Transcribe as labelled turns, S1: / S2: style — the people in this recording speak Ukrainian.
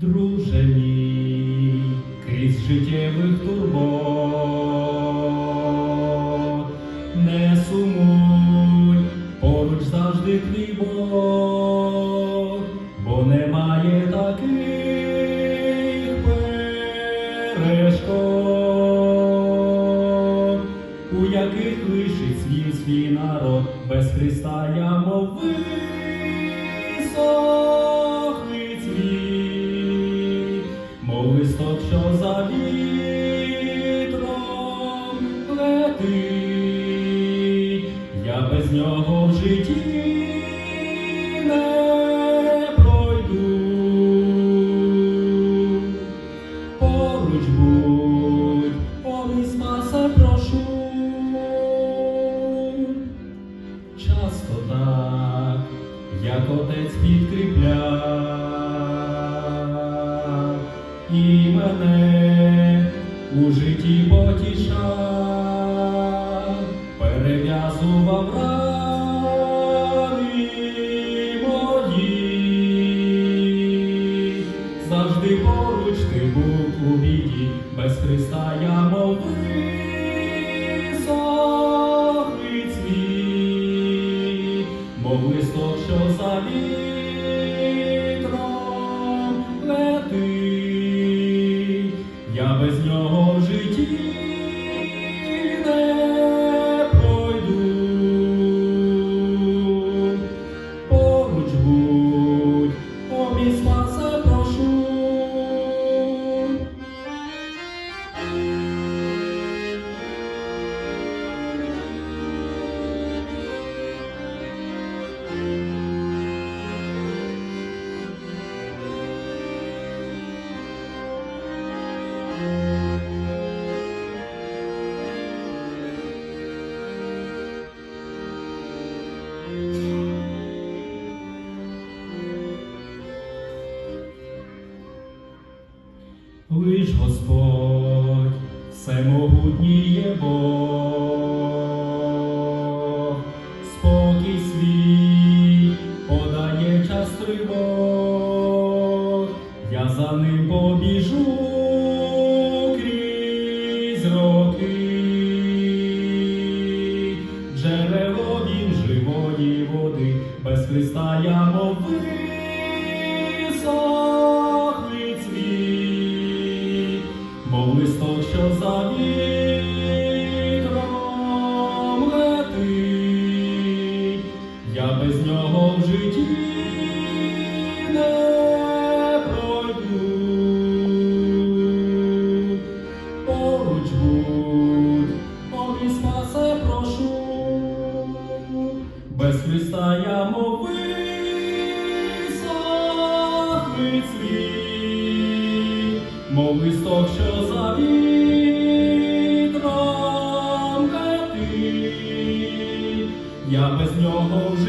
S1: Друже мій, крізь життєвих турбот, не сумуй, поруч завжди твій Бог, бо немає таких перешкод, у яких лишить свій свій народ, без Христа я мов висохлий що за вітром летить, я без нього в житті пройду. Поруч будь, мій прошу. Часто так, як отець підкріпляв і мене. У житті потішав, перев'язував рани мої, завжди поруч ти був у біді, без Христа я Лиш Господь, всемогутній є Бог, спокій свій подає час тривог, я за ним побіжу крізь роки, джерело він живої води, без Христа я мов листок, що за я без нього в житті пройду. Поруч будь, о мій спасе, прошу, без Христа я мов висохлий мов листок, що я